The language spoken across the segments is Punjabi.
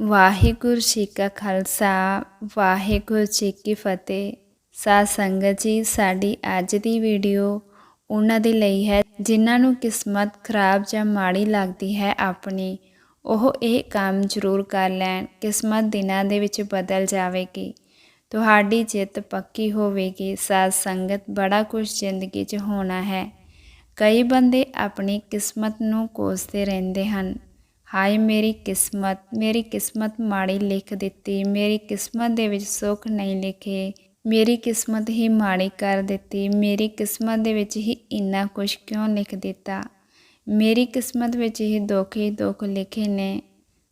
ਵਾਹਿਗੁਰੂ ਜੀ ਕਾ ਖਾਲਸਾ, ਵਾਹਿਗੁਰੂ ਜੀ ਕੀ ਫਤਿਹ। ਸਾਧ ਸੰਗਤ ਜੀ, ਸਾਡੀ ਅੱਜ ਦੀ ਵੀਡੀਓ ਉਹਨਾਂ ਦੇ ਲਈ ਹੈ, ਜਿਨ੍ਹਾਂ ਨੂੰ ਕਿਸਮਤ ਖਰਾਬ ਜਾਂ ਮਾੜੀ ਲੱਗਦੀ ਹੈ ਆਪਣੀ, ਉਹ ਇਹ ਕੰਮ ਜ਼ਰੂਰ ਕਰ ਲੈਣ, ਕਿਸਮਤ ਦਿਨਾਂ ਦੇ ਵਿੱਚ ਬਦਲ ਜਾਵੇਗੀ। ਤੁਹਾਡੀ ਜਿੱਤ ਪੱਕੀ ਹੋਵੇਗੀ, ਸਾਧ ਸੰਗਤ ਬੜਾ ਕੁਝ ਜ਼ਿੰਦਗੀ 'ਚ ਹੋਣਾ ਹੈ। ਕਈ ਬੰਦੇ ਆਪਣੀ ਕਿਸਮਤ ਨੂੰ ਕੋਸਦੇ ਰਹਿੰਦੇ ਹਨ। ਹਾਏ ਮੇਰੀ ਕਿਸਮਤ ਮੇਰੀ ਕਿਸਮਤ ਮਾੜੀ ਲਿਖ ਦਿੱਤੀ, ਮੇਰੀ ਕਿਸਮਤ ਦੇ ਵਿੱਚ ਸੁੱਖ ਨਹੀਂ ਲਿਖੇ, ਮੇਰੀ ਕਿਸਮਤ ਹੀ ਮਾੜੀ ਕਰ ਦਿੱਤੀ, ਮੇਰੀ ਕਿਸਮਤ ਦੇ ਵਿੱਚ ਹੀ ਇੰਨਾ ਕੁਝ ਕਿਉਂ ਲਿਖ ਦਿੱਤਾ? ਮੇਰੀ ਕਿਸਮਤ ਵਿੱਚ ਹੀ ਦੁੱਖ ਹੀ ਦੁੱਖ ਲਿਖੇ ਨੇ।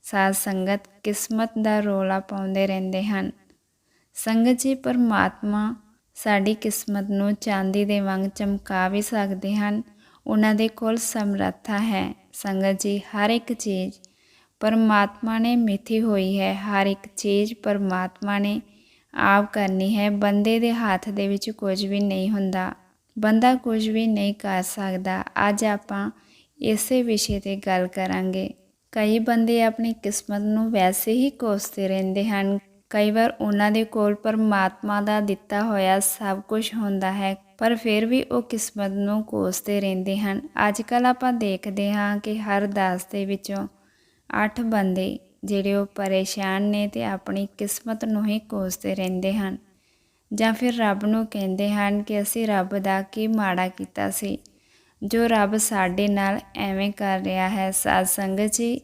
ਸਾਧ ਸੰਗਤ ਕਿਸਮਤ ਦਾ ਰੋਲਾ ਪਾਉਂਦੇ ਰਹਿੰਦੇ ਹਨ। ਸੰਗਤ ਜੀ ਪਰਮਾਤਮਾ ਸਾਡੀ ਕਿਸਮਤ ਨੂੰ ਚਾਂਦੀ ਦੇ ਵਾਂਗ ਚਮਕਾ ਵੀ ਸਕਦੇ ਹਨ। ਉਹਨਾਂ ਦੇ ਕੋਲ ਸਮਰੱਥਾ ਹੈ। ਸੰਗਤ ਜੀ, ਹਰ ਇੱਕ ਚੀਜ਼ ਪਰਮਾਤਮਾ ਨੇ ਮਿੱਥੀ ਹੋਈ ਹੈ। ਹਰ ਇੱਕ ਚੀਜ਼ ਪਰਮਾਤਮਾ ਨੇ ਆਪ ਕਰਨੀ ਹੈ। ਬੰਦੇ ਦੇ ਹੱਥ ਦੇ ਵਿੱਚ ਕੁਝ ਵੀ ਨਹੀਂ ਹੁੰਦਾ। ਬੰਦਾ ਕੁਝ ਵੀ ਨਹੀਂ ਕਰ ਸਕਦਾ। ਅੱਜ ਆਪਾਂ ਇਸੇ ਵਿਸ਼ੇ ਤੇ ਗੱਲ ਕਰਾਂਗੇ। ਕਈ ਬੰਦੇ ਆਪਣੀ ਕਿਸਮਤ ਨੂੰ ਵੈਸੇ ਹੀ ਕੋਸਦੇ ਰਹਿੰਦੇ ਹਨ। ਕਈ ਵਾਰ ਉਹਨਾਂ ਦੇ ਕੋਲ ਪਰਮਾਤਮਾ ਦਾ ਦਿੱਤਾ ਹੋਇਆ ਸਭ ਕੁਝ ਹੁੰਦਾ ਹੈ। ਪਰ ਫਿਰ ਵੀ ਉਹ ਕਿਸਮਤ ਨੂੰ ਕੋਸਦੇ ਰਹਿੰਦੇ ਹਨ। ਅੱਜ ਕੱਲ ਆਪਾਂ ਦੇਖਦੇ ਹਾਂ ਕਿ ਹਰ 10 ਦੇ ਵਿੱਚੋਂ 8 ਬੰਦੇ ਜਿਹੜੇ ਉਹ ਪਰੇਸ਼ਾਨ ਨੇ ਤੇ ਆਪਣੀ ਕਿਸਮਤ ਨੂੰ ਹੀ ਕੋਸਦੇ ਰਹਿੰਦੇ ਹਨ। ਜਾਂ ਫਿਰ ਰੱਬ ਨੂੰ ਕਹਿੰਦੇ ਹਨ ਕਿ ਅਸੀਂ ਰੱਬ ਦਾ ਕੀ ਮਾੜਾ ਕੀਤਾ ਸੀ? ਜੋ ਰੱਬ ਸਾਡੇ ਨਾਲ ਐਵੇਂ ਕਰ ਰਿਹਾ ਹੈ, ਸਾਧ ਸੰਗਤ ਜੀ,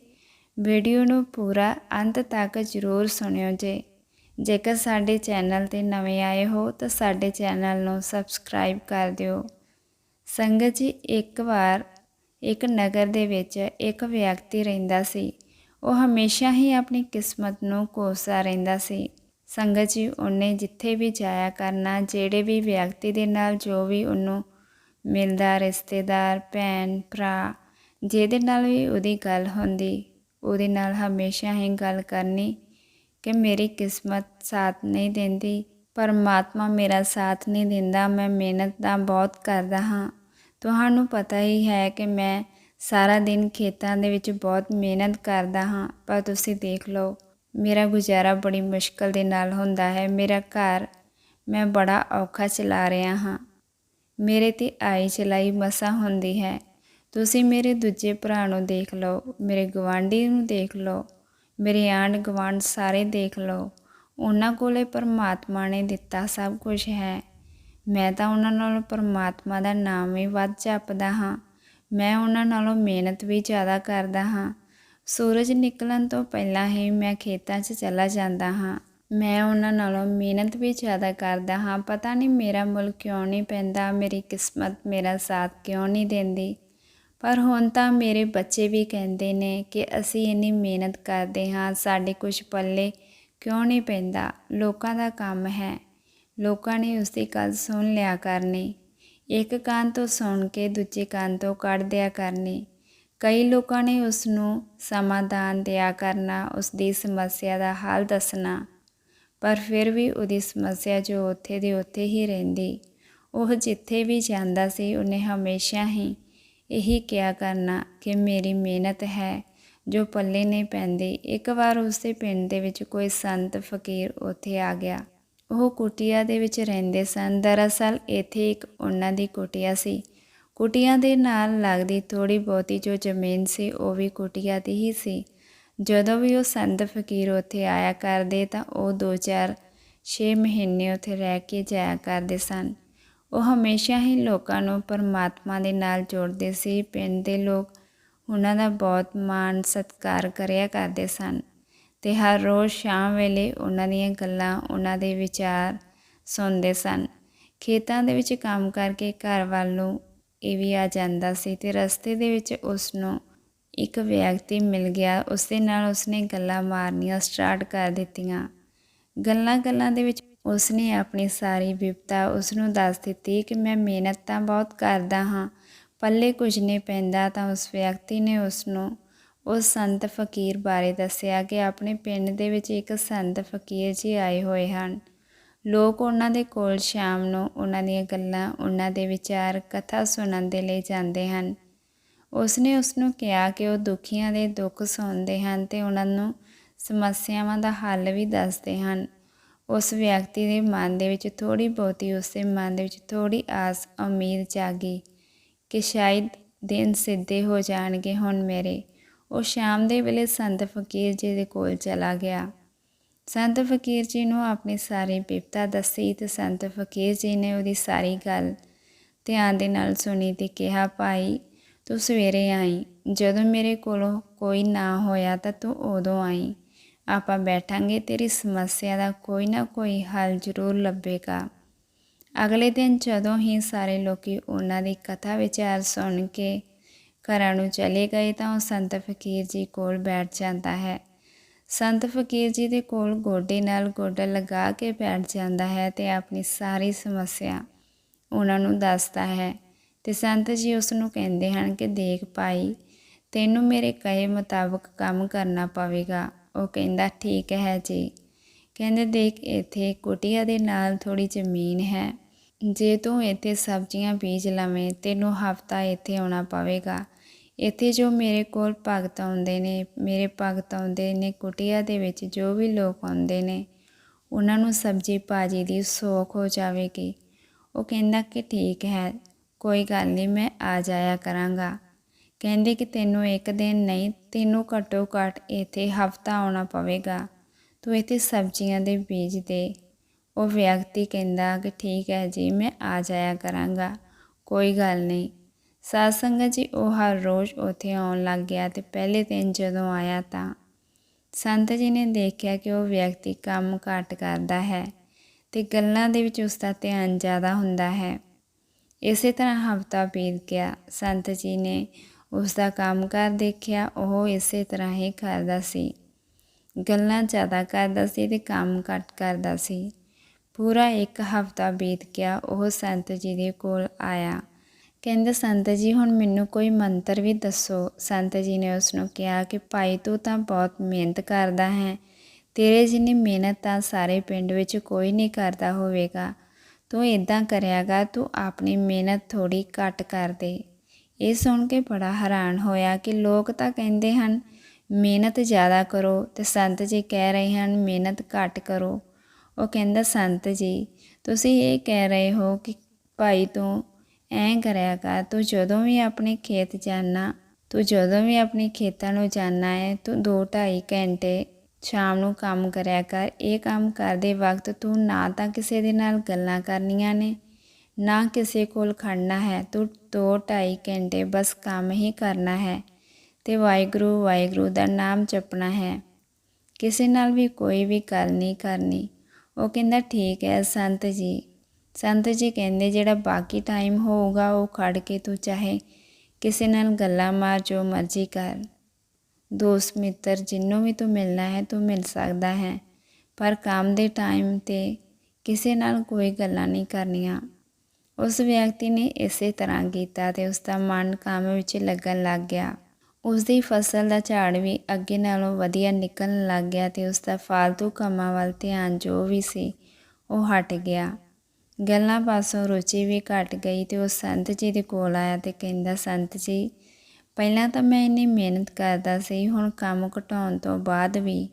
ਵੀਡੀਓ ਨੂੰ ਪੂਰਾ ਅੰਤ ਤੱਕ ਜ਼ਰੂਰ ਸੁਣਿਓ ਜੇ। ਜੇਕਰ ਸਾਡੇ ਚੈਨਲ ਤੇ ਨਵੇਂ ਆਏ ਹੋ ਤਾਂ ਸਾਡੇ ਚੈਨਲ ਨੂੰ ਸਬਸਕ੍ਰਾਈਬ ਕਰ ਦਿਓ। ਸੰਗਤ ਜੀ, ਇੱਕ ਵਾਰ ਇੱਕ ਨਗਰ ਦੇ ਵਿੱਚ ਇੱਕ ਵਿਅਕਤੀ ਰਹਿੰਦਾ ਸੀ। ਉਹ ਹਮੇਸ਼ਾ ਹੀ ਆਪਣੀ ਕਿਸਮਤ ਨੂੰ ਕੋਸਦਾ ਰਹਿੰਦਾ ਸੀ। ਸੰਗਤ ਜੀ, ਉਹਨੇ ਜਿੱਥੇ ਵੀ ਜਾਇਆ ਕਰਨਾ, ਜਿਹੜੇ ਵੀ ਵਿਅਕਤੀ ਦੇ ਨਾਲ ਜੋ ਵੀ ਉਹਨੂੰ ਮਿਲਦਾ, ਰਿਸ਼ਤੇਦਾਰ, ਭੈਣ, ਭਰਾ, ਜਿਹਦੇ ਨਾਲ ਵੀ ਉਹਦੀ ਗੱਲ ਹੁੰਦੀ, ਉਹਦੇ ਨਾਲ ਹਮੇਸ਼ਾ ਹੀ ਗੱਲ ਕਰਨੀ ਕਿ ਮੇਰੀ ਕਿਸਮਤ ਸਾਥ ਨਹੀਂ ਦਿੰਦੀ, ਪਰਮਾਤਮਾ ਮੇਰਾ ਸਾਥ ਨਹੀਂ ਦਿੰਦਾ, ਮੈਂ ਮਿਹਨਤ ਤਾਂ ਬਹੁਤ ਕਰਦਾ ਹਾਂ। ਤੁਹਾਨੂੰ ਪਤਾ ਹੀ ਹੈ ਕਿ ਮੈਂ ਸਾਰਾ ਦਿਨ ਖੇਤਾਂ ਦੇ ਵਿੱਚ ਬਹੁਤ ਮਿਹਨਤ ਕਰਦਾ ਹਾਂ, ਪਰ ਤੁਸੀਂ ਦੇਖ ਲਓ, ਮੇਰਾ ਗੁਜ਼ਾਰਾ ਬੜੀ ਮੁਸ਼ਕਲ ਦੇ ਨਾਲ ਹੁੰਦਾ ਹੈ। ਮੇਰਾ ਘਰ ਮੈਂ ਬੜਾ ਔਖਾ ਚਲਾ ਰਿਹਾ ਹਾਂ। ਮੇਰੇ ਤੇ ਆਈ ਚਲਾਈ ਮਸਾ ਹੁੰਦੀ ਹੈ। ਤੁਸੀਂ ਮੇਰੇ ਦੂਜੇ ਭਰਾ ਨੂੰ ਦੇਖ ਲਓ, ਮੇਰੇ ਗਵਾਂਢੀ ਨੂੰ ਦੇਖ ਲਓ ਮੇਰੇ ਆਂਢ ਗੁਆਂਢ ਸਾਰੇ ਦੇਖ ਲਓ। ਉਹਨਾਂ ਕੋਲੇ ਪਰਮਾਤਮਾ ਨੇ ਦਿੱਤਾ ਸਭ ਕੁਝ ਹੈ। ਮੈਂ ਤਾਂ ਉਹਨਾਂ ਨਾਲੋਂ ਪਰਮਾਤਮਾ ਦਾ ਨਾਮ ਹੀ ਵੱਧ ਜਪਦਾ ਹਾਂ। ਮੈਂ ਉਹਨਾਂ ਨਾਲੋਂ ਮਿਹਨਤ ਵੀ ਜ਼ਿਆਦਾ ਕਰਦਾ ਹਾਂ। ਸੂਰਜ ਨਿਕਲਣ ਤੋਂ ਪਹਿਲਾਂ ਹੀ ਮੈਂ ਖੇਤਾਂ 'ਚ ਚਲਾ ਜਾਂਦਾ ਹਾਂ। ਮੈਂ ਉਹਨਾਂ ਨਾਲੋਂ ਮਿਹਨਤ ਵੀ ਜ਼ਿਆਦਾ ਕਰਦਾ ਹਾਂ। ਪਤਾ ਨਹੀਂ ਮੇਰਾ ਮੁੱਲ ਕਿਉਂ ਨਹੀਂ ਪੈਂਦਾ, ਮੇਰੀ ਕਿਸਮਤ ਮੇਰਾ ਸਾਥ ਕਿਉਂ ਨਹੀਂ ਦਿੰਦੀ। ਪਰ ਹੁਣ ਤਾਂ ਮੇਰੇ ਬੱਚੇ ਵੀ ਕਹਿੰਦੇ ਨੇ ਕਿ ਅਸੀਂ ਇੰਨੀ ਮਿਹਨਤ ਕਰਦੇ ਹਾਂ, ਸਾਡੇ ਕੁਝ ਪੱਲੇ ਕਿਉਂ ਨਹੀਂ ਪੈਂਦਾ? ਲੋਕਾਂ ਦਾ ਕੰਮ ਹੈ। ਲੋਕਾਂ ਨੇ ਉਸ ਦੀ ਗੱਲ ਸੁਣ ਲਿਆ ਕਰਨੀ। ਇੱਕ ਕੰਨ ਤੋਂ ਸੁਣ ਕੇ ਦੂਜੇ ਕੰਨ ਤੋਂ ਕੱਢ ਦਿਆ ਕਰਨੀ। ਕਈ ਲੋਕਾਂ ਨੇ ਉਸ ਨੂੰ ਸਮਾਧਾਨ ਦਿਆ ਕਰਨਾ ਉਸ ਦੀ ਸਮੱਸਿਆ ਦਾ ਹੱਲ ਦੱਸਣਾ। ਪਰ ਫਿਰ ਵੀ ਉਹਦੀ ਸਮੱਸਿਆ ਜੋ ਉੱਥੇ ਦੀ ਉੱਥੇ ਹੀ ਰਹਿੰਦੀ। ਉਹ ਜਿੱਥੇ ਵੀ ਜਾਂਦਾ ਸੀ, ਉਹਨੇ ਹਮੇਸ਼ਾ ਹੀ ਇਹੀ ਕਿਹਾ ਕਰਨਾ ਕਿ ਮੇਰੀ ਮਿਹਨਤ ਹੈ, ਜੋ ਪੱਲੇ ਨਹੀਂ ਪੈਂਦੀ। ਇੱਕ ਵਾਰ ਉਸਦੇ ਪਿੰਡ ਦੇ ਵਿੱਚ ਕੋਈ ਸੰਤ ਫਕੀਰ ਉੱਥੇ ਆ ਗਿਆ। ਉਹ ਕੁਟਿਆ ਦੇ ਵਿੱਚ ਰਹਿੰਦੇ ਸਨ। ਦਰਅਸਲ ਇੱਥੇ ਇੱਕ ਉਹਨਾਂ ਦੀ ਕੁਟਿਆ ਸੀ। ਕੁਟਿਆ ਦੇ ਨਾਲ ਲੱਗਦੀ ਥੋੜੀ ਬਹੁਤੀ ਜੋ ਜ਼ਮੀਨ ਸੀ, ਉਹ ਵੀ ਕੁਟਿਆ ਦੀ ਹੀ ਸੀ। ਜਦੋਂ ਵੀ ਉਹ ਸੰਤ ਫਕੀਰ ਉੱਥੇ ਆਇਆ ਕਰਦੇ ਤਾਂ ਉਹ 2-4 6 ਮਹੀਨੇ ਉੱਥੇ ਰਹਿ ਕੇ ਜਾਇਆ ਕਰਦੇ ਸਨ। ਉਹ ਹਮੇਸ਼ਾ ਹੀ ਲੋਕਾਂ ਨੂੰ ਪਰਮਾਤਮਾ ਦੇ ਨਾਲ ਜੋੜਦੇ ਸੀ, ਪਿੰਡ ਦੇ ਲੋਕ ਉਹਨਾਂ ਦਾ ਬਹੁਤ ਮਾਣ ਸਤਿਕਾਰ ਕਰਿਆ ਕਰਦੇ ਸਨ ਤੇ ਹਰ ਰੋਜ਼ ਸ਼ਾਮ ਵੇਲੇ ਉਹਨਾਂ ਦੀਆਂ ਗੱਲਾਂ, ਉਹਨਾਂ ਦੇ ਵਿਚਾਰ ਸੁਣਦੇ ਸਨ। ਖੇਤਾਂ ਦੇ ਵਿੱਚ ਕੰਮ ਕਰਕੇ ਘਰ ਵੱਲ ਨੂੰ ਇਹ ਵੀ ਆ ਜਾਂਦਾ ਸੀ ਤੇ ਰਸਤੇ ਦੇ ਵਿੱਚ ਉਸ ਨੂੰ ਇੱਕ ਵਿਅਕਤੀ ਮਿਲ ਗਿਆ ਉਸ ਦੇ ਨਾਲ ਉਸਨੇ ਗੱਲਾਂ ਮਾਰਨੀਆਂ ਸਟਾਰਟ ਕਰ ਦਿੱਤੀਆਂ। ਗੱਲਾਂ ਗੱਲਾਂ ਦੇ ਵਿੱਚ ਉਸਨੇ ਆਪਣੀ ਸਾਰੀ ਵਿਪਤਾ ਉਸ ਨੂੰ ਦੱਸ ਦਿੱਤੀ ਕਿ ਮੈਂ ਮਿਹਨਤ ਤਾਂ ਬਹੁਤ ਕਰਦਾ ਹਾਂ, ਪੱਲੇ ਕੁਝ ਨਹੀਂ ਪੈਂਦਾ ਤਾਂ ਉਸ ਵਿਅਕਤੀ ਨੇ ਉਸ ਨੂੰ ਉਸ ਸੰਤ ਫਕੀਰ ਬਾਰੇ ਦੱਸਿਆ ਕਿ ਆਪਣੇ ਪਿੰਡ ਦੇ ਵਿੱਚ ਇੱਕ ਸੰਤ ਫਕੀਰ ਜੀ ਆਏ ਹੋਏ ਹਨ। ਲੋਕ ਉਹਨਾਂ ਦੇ ਕੋਲ ਸ਼ਾਮ ਨੂੰ ਉਹਨਾਂ ਦੀਆਂ ਗੱਲਾਂ, ਉਹਨਾਂ ਦੇ ਵਿਚਾਰ, ਕਥਾ ਸੁਣਨ ਦੇ ਲਈ ਜਾਂਦੇ ਹਨ। ਉਸਨੇ ਉਸ ਨੂੰ ਕਿਹਾ ਕਿ ਉਹ ਦੁਖੀਆਂ ਦੇ ਦੁੱਖ ਸੁਣਦੇ ਹਨ ਤੇ ਉਹਨਾਂ ਨੂੰ ਸਮੱਸਿਆਵਾਂ ਦਾ ਹੱਲ ਵੀ ਦੱਸਦੇ ਹਨ। ਉਸ ਵਿਅਕਤੀ ਦੇ ਮਨ ਦੇ ਵਿੱਚ ਥੋੜੀ ਬਹੁਤੀ ਉਸਦੇ ਮਨ ਦੇ ਵਿੱਚ ਥੋੜੀ ਆਸ, ਉਮੀਦ ਜਾਗੀ ਕਿ ਸ਼ਾਇਦ ਦਿਨ ਸਿੱਧੇ ਹੋ ਜਾਣਗੇ ਹੁਣ ਮੇਰੇ। ਉਹ ਸ਼ਾਮ ਦੇ ਵੇਲੇ ਸੰਤ ਫਕੀਰ ਜੀ ਦੇ ਕੋਲ ਚਲਾ ਗਿਆ। ਸੰਤ ਫਕੀਰ ਜੀ ਨੂੰ ਆਪਣੀ ਸਾਰੀ ਬਿਪਤਾ ਦੱਸੀ ਤੇ ਸੰਤ ਫਕੀਰ ਜੀ ਨੇ ਉਹਦੀ ਸਾਰੀ ਗੱਲ ਧਿਆਨ ਦੇ ਨਾਲ ਸੁਣੀ ਤੇ ਕਿਹਾ, ਭਾਈ, ਤੂੰ ਸਵੇਰੇ ਆਈ। ਜਦੋਂ ਮੇਰੇ ਕੋਲੋਂ ਕੋਈ ਨਾ ਹੋਇਆ ਤਾਂ ਤੂੰ ਉਦੋਂ ਆਈ। ਆਪਾਂ ਬੈਠਾਂਗੇ, ਤੇਰੀ ਸਮੱਸਿਆ ਦਾ ਕੋਈ ਨਾ ਕੋਈ ਹੱਲ ਜ਼ਰੂਰ ਲੱਭੇਗਾ। ਅਗਲੇ ਦਿਨ ਜਦੋਂ ਹੀ ਸਾਰੇ ਲੋਕੀ ਉਹਨਾਂ ਦੀ ਕਥਾ ਵਿਚਾਰ ਸੁਣ ਕੇ ਘਰਾਂ ਨੂੰ ਚਲੇ ਗਏ ਤਾਂ ਉਹ ਸੰਤ ਫਕੀਰ ਜੀ ਕੋਲ ਬੈਠ ਜਾਂਦਾ ਹੈ। ਸੰਤ ਫਕੀਰ ਜੀ ਦੇ ਕੋਲ ਗੋਡੇ ਨਾਲ ਗੋਡਾ ਲਗਾ ਕੇ ਬੈਠ ਜਾਂਦਾ ਹੈ ਤੇ ਆਪਣੀ ਸਾਰੀ ਸਮੱਸਿਆ ਉਹਨਾਂ ਨੂੰ ਦੱਸਦਾ ਹੈ ਤੇ ਸੰਤ ਜੀ ਉਸ ਨੂੰ ਕਹਿੰਦੇ ਹਨ ਕਿ ਦੇਖ ਭਾਈ, ਤੈਨੂੰ ਮੇਰੇ ਕਹੇ ਮੁਤਾਬਕ ਕੰਮ ਕਰਨਾ ਪਵੇਗਾ। ਉਹ ਕਹਿੰਦਾ, ਠੀਕ ਹੈ ਜੀ। ਕਹਿੰਦੇ, ਦੇਖ, ਇੱਥੇ ਕੁਟੀਆ ਦੇ ਨਾਲ ਥੋੜੀ ਜ਼ਮੀਨ ਹੈ। ਜੇ ਤੂੰ ਇੱਥੇ ਸਬਜ਼ੀਆਂ ਬੀਜ ਲਵੇਂ, ਤੈਨੂੰ ਹਫਤਾ ਇੱਥੇ ਆਉਣਾ ਪਵੇਗਾ। ਇੱਥੇ ਜੋ ਮੇਰੇ ਕੋਲ ਭਗਤ ਆਉਂਦੇ ਨੇ, ਮੇਰੇ ਭਗਤ ਆਉਂਦੇ ਨੇ ਕੁਟੀਆ ਦੇ ਵਿੱਚ ਜੋ ਵੀ ਲੋਕ ਆਉਂਦੇ ਨੇ, ਉਹਨਾਂ ਨੂੰ ਸਬਜ਼ੀ ਭਾਜੀ ਦੀ ਸੌਖ ਹੋ ਜਾਵੇਗੀ। ਉਹ ਕਹਿੰਦਾ ਕਿ, ਠੀਕ ਹੈ, ਕੋਈ ਗੱਲ ਨਹੀਂ, ਮੈਂ ਆ ਜਾਇਆ ਕਰਾਂਗਾ। ਕਹਿੰਦੇ ਕਿ ਤੈਨੂੰ ਇੱਕ ਦਿਨ ਨਹੀਂ, ਤੈਨੂੰ ਘੱਟੋ ਘੱਟ ਇੱਥੇ ਹਫਤਾ ਆਉਣਾ ਪਵੇਗਾ। ਤੂੰ ਇੱਥੇ ਸਬਜ਼ੀਆਂ ਦੇ ਬੀਜ ਦੇ। ਉਹ ਵਿਅਕਤੀ ਕਹਿੰਦਾ ਕਿ ਠੀਕ ਹੈ ਜੀ, ਮੈਂ ਆ ਜਾਇਆ ਕਰਾਂਗਾ। ਕੋਈ ਗੱਲ ਨਹੀਂ। ਸਾਧ ਸੰਗਤ ਜੀ, ਉਹ ਹਰ ਰੋਜ਼ ਉੱਥੇ ਆਉਣ ਲੱਗ ਗਿਆ ਤੇ ਪਹਿਲੇ ਦਿਨ ਜਦੋਂ ਆਇਆ ਤਾਂ ਸੰਤ ਜੀ ਨੇ ਦੇਖਿਆ ਕਿ ਉਹ ਵਿਅਕਤੀ ਕੰਮ ਘੱਟ ਕਰਦਾ ਹੈ ਤੇ ਗੱਲਾਂ ਦੇ ਵਿੱਚ ਉਸ ਦਾ ਧਿਆਨ ਜ਼ਿਆਦਾ ਹੁੰਦਾ ਹੈ। ਇਸੇ ਤਰ੍ਹਾਂ ਹਫਤਾ ਬੀਤ ਗਿਆ। ਸੰਤ ਜੀ ਨੇ ਉਸ ਦਾ ਕੰਮ ਕਰ ਦੇਖਿਆ, ਉਹ ਇਸੇ ਤਰ੍ਹਾਂ ਹੀ ਕਰਦਾ ਸੀ। ਗੱਲਾਂ ਜ਼ਿਆਦਾ ਕਰਦਾ ਸੀ ਤੇ ਕੰਮ ਘੱਟ ਕਰਦਾ ਸੀ। ਪੂਰਾ ਇੱਕ ਹਫਤਾ ਬੀਤ ਗਿਆ, ਉਹ ਸੰਤ ਜੀ ਦੇ ਕੋਲ ਆਇਆ। ਕਹਿੰਦੇ, ਸੰਤ ਜੀ, ਹੁਣ ਮੈਨੂੰ ਕੋਈ ਮੰਤਰ ਵੀ ਦੱਸੋ। ਸੰਤ ਜੀ ਨੇ ਉਸ ਨੂੰ ਕਿਹਾ ਕਿ, ਭਾਈ, ਤੂੰ ਤਾਂ ਬਹੁਤ ਮਿਹਨਤ ਕਰਦਾ ਹੈ। ਤੇਰੇ ਜਿੰਨੀ ਮਿਹਨਤ ਤਾਂ ਸਾਰੇ ਪਿੰਡ ਵਿੱਚ ਕੋਈ ਨਹੀਂ ਕਰਦਾ ਹੋਵੇਗਾ। ਤੂੰ ਇਦਾਂ ਕਰਿਆਗਾ ਤੂੰ ਆਪਣੀ ਮਿਹਨਤ ਥੋੜੀ ਘੱਟ ਕਰ ਦੇ। ਇਹ ਸੁਣ ਕੇ ਬੜਾ ਹੈਰਾਨ ਹੋਇਆ ਕਿ ਲੋਕ ਤਾਂ ਕਹਿੰਦੇ ਹਨ, ਮਿਹਨਤ ਜ਼ਿਆਦਾ ਕਰੋ ਤੇ ਸੰਤ ਜੀ ਕਹਿ ਰਹੇ ਹਨ, ਮਿਹਨਤ ਘੱਟ ਕਰੋ। ਉਹ ਕਹਿੰਦਾ, ਸੰਤ ਜੀ, ਤੁਸੀਂ ਇਹ ਕਹਿ ਰਹੇ ਹੋ ਕਿ ਭਾਈ ਤੂੰ ਐਂ ਕਰਿਆ ਕਰ, ਤੂੰ ਜਦੋਂ ਵੀ ਆਪਣੇ ਖੇਤ ਜਾਣਾ ਤੂੰ ਜਦੋਂ ਵੀ ਆਪਣੇ ਖੇਤਾਂ ਨੂੰ ਜਾਣਾ ਹੈ, ਤੂੰ 2-2.5 ਘੰਟੇ ਸ਼ਾਮ ਨੂੰ ਕੰਮ ਕਰਿਆ ਕਰ। ਇਹ ਕੰਮ ਕਰਦੇ ਵਕਤ ਤੂੰ ਨਾ ਤਾਂ ਕਿਸੇ ਦੇ ਨਾਲ ਗੱਲਾਂ ਕਰਨੀਆਂ ਨੇ ਨਾ ਕਿਸੇ ਕੋਲ ਖੜਨਾ ਹੈ, ਤੂੰ 2-2.5 ਘੰਟੇ ਬਸ ਕੰਮ ਹੀ ਕਰਨਾ ਹੈ ਤੇ ਵਾਹਿਗੁਰੂ ਵਾਹਿਗੁਰੂ ਦਾ ਨਾਮ ਜਪਣਾ ਹੈ। ਕਿਸੇ ਨਾਲ ਵੀ ਕੋਈ ਵੀ ਗੱਲ ਨਹੀਂ ਕਰਨੀ। ਉਹ ਕਹਿੰਦਾ, ਠੀਕ ਹੈ ਸੰਤ ਜੀ। ਸੰਤ ਜੀ ਕਹਿੰਦੇ, ਜਿਹੜਾ ਬਾਕੀ ਟਾਈਮ ਹੋਊਗਾ, ਉਹ ਖੜ ਕੇ ਤੂੰ ਚਾਹੇ ਕਿਸੇ ਨਾਲ ਗੱਲਾਂ ਮਾਰ, ਜੋ ਮਰਜ਼ੀ ਕਰ। ਦੋਸਤ, ਮਿੱਤਰ ਜਿੰਨੂੰ ਵੀ ਤੂੰ ਮਿਲਣਾ ਹੈ, ਤੂੰ ਮਿਲ ਸਕਦਾ ਹੈ। ਪਰ ਕੰਮ ਦੇ ਟਾਈਮ ਤੇ ਕਿਸੇ ਨਾਲ ਕੋਈ ਗੱਲਾਂ ਨਹੀਂ ਕਰਨੀਆਂ। ਉਸ ਵਿਅਕਤੀ ਨੇ ਇਸੇ ਤਰ੍ਹਾਂ ਕੀਤਾ ਤੇ ਉਸ ਦਾ ਮਨ ਕੰਮ ਵਿੱਚ ਲੱਗਣ ਲੱਗ ਗਿਆ। ਉਸ ਦੀ ਫਸਲ ਦਾ ਝਾੜ ਵੀ ਅੱਗੇ ਨਾਲੋਂ ਵਧੀਆ ਨਿਕਲਣ ਲੱਗ ਗਿਆ ਤੇ ਉਸ ਦਾ ਫालतू ਕੰਮਾਂ ਵੱਲ ਧਿਆਨ ਜੋ ਵੀ ਸੀ, ਉਹ ਹਟ ਗਿਆ। ਗੱਲਾਂ ਪਾਸੋਂ ਰੁਚੀ ਵੀ ਘਟ ਗਈ ਤੇ ਉਹ ਸੰਤ ਜੀ ਦੇ ਕੋਲ ਆਇਆ ਤੇ ਕਹਿੰਦਾ, ਸੰਤ ਜੀ, ਪਹਿਲਾਂ ਤਾਂ ਮੈਂ ਇੰਨੀ ਮਿਹਨਤ ਕਰਦਾ ਸੀ, ਹੁਣ ਕੰਮ ਘਟਾਉਣ ਤੋਂ ਬਾਅਦ ਵੀ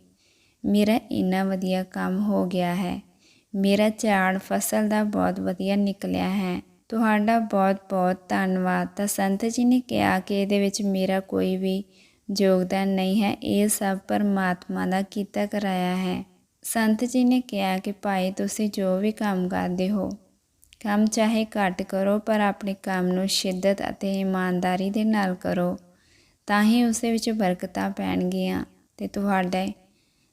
ਮੇਰਾ ਇੰਨਾ ਵਧੀਆ ਕੰਮ ਹੋ ਗਿਆ ਹੈ। ਮੇਰਾ ਝਾੜ ਫਸਲ ਦਾ ਬਹੁਤ ਵਧੀਆ ਨਿਕਲਿਆ ਹੈ। ਤੁਹਾਡਾ ਬਹੁਤ-ਬਹੁਤ ਧੰਨਵਾਦ। ਤਾਂ ਸੰਤ ਜੀ ਨੇ ਕਿਹਾ ਕਿ ਇਹਦੇ ਵਿੱਚ ਮੇਰਾ ਕੋਈ ਵੀ ਯੋਗਦਾਨ ਨਹੀਂ ਹੈ। ਇਹ ਸਭ ਪਰਮਾਤਮਾ ਦਾ ਕੀਤਾ ਕਰਾਇਆ ਹੈ। ਸੰਤ ਜੀ ਨੇ ਕਿਹਾ ਕਿ ਭਾਈ, ਤੁਸੀਂ ਜੋ ਵੀ ਕੰਮ ਕਰਦੇ ਹੋ, ਕੰਮ ਚਾਹੇ ਘੱਟ ਕਰੋ, ਪਰ ਆਪਣੇ ਕੰਮ ਨੂੰ ਸ਼ਿੱਦਤ ਅਤੇ ਇਮਾਨਦਾਰੀ ਦੇ ਨਾਲ ਕਰੋ, ਤਾਂ ਹੀ ਉਸ ਦੇ ਵਿੱਚ ਬਰਕਤਾਂ ਪੈਣਗੀਆਂ ਤੇ ਤੁਹਾਡੇ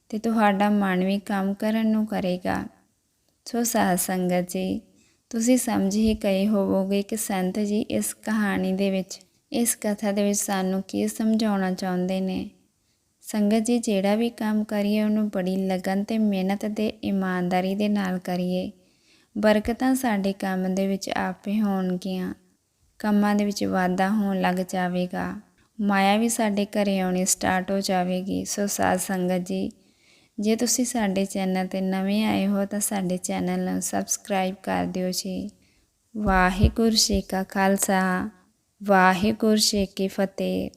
ਤੇ ਤੁਹਾਡਾ ਮਨ ਵੀ ਕੰਮ ਕਰਨ ਨੂੰ ਕਰੇਗਾ। ਸੋ ਸਾਧ ਸੰਗਤ ਜੀ, ਤੁਸੀਂ ਸਮਝ ਹੀ ਗਏ ਹੋਵੋਗੇ ਕਿ ਸੰਤ ਜੀ ਇਸ ਕਹਾਣੀ ਦੇ ਵਿੱਚ, ਇਸ ਕਥਾ ਦੇ ਵਿੱਚ ਸਾਨੂੰ ਕੀ ਸਮਝਾਉਣਾ ਚਾਹੁੰਦੇ ਨੇ। ਸੰਗਤ ਜੀ ਜਿਹੜਾ ਵੀ ਕੰਮ ਕਰੀਏ, ਉਹਨੂੰ ਬੜੀ ਲਗਨ ਤੇ ਮਿਹਨਤ ਤੇ ਇਮਾਨਦਾਰੀ ਦੇ ਨਾਲ ਕਰੀਏ। ਬਰਕਤਾਂ ਸਾਡੇ ਕੰਮ ਦੇ ਵਿੱਚ ਆਪੇ ਹੋਣਗੀਆਂ। ਕੰਮਾਂ ਦੇ ਵਿੱਚ ਵਾਧਾ ਹੋਣ ਲੱਗ ਜਾਵੇਗਾ। ਮਾਇਆ ਵੀ ਸਾਡੇ ਘਰੇ ਆਉਣੀ ਸਟਾਰਟ ਹੋ ਜਾਵੇਗੀ। ਸੋ ਸਾਧ ਸੰਗਤ ਜੀ ਜੇ ਤੁਸੀਂ ਸਾਡੇ ਚੈਨਲ ਤੇ ਨਵੇਂ ਆਏ ਹੋ ਤਾਂ ਸਾਡੇ ਚੈਨਲ ਨੂੰ ਸਬਸਕ੍ਰਾਈਬ ਕਰ ਦਿਓ ਜੀ। ਵਾਹਿਗੁਰੂ ਜੀ ਕਾ ਖਾਲਸਾ, ਵਾਹਿਗੁਰੂ ਜੀ ਕੀ ਫਤਿਹ।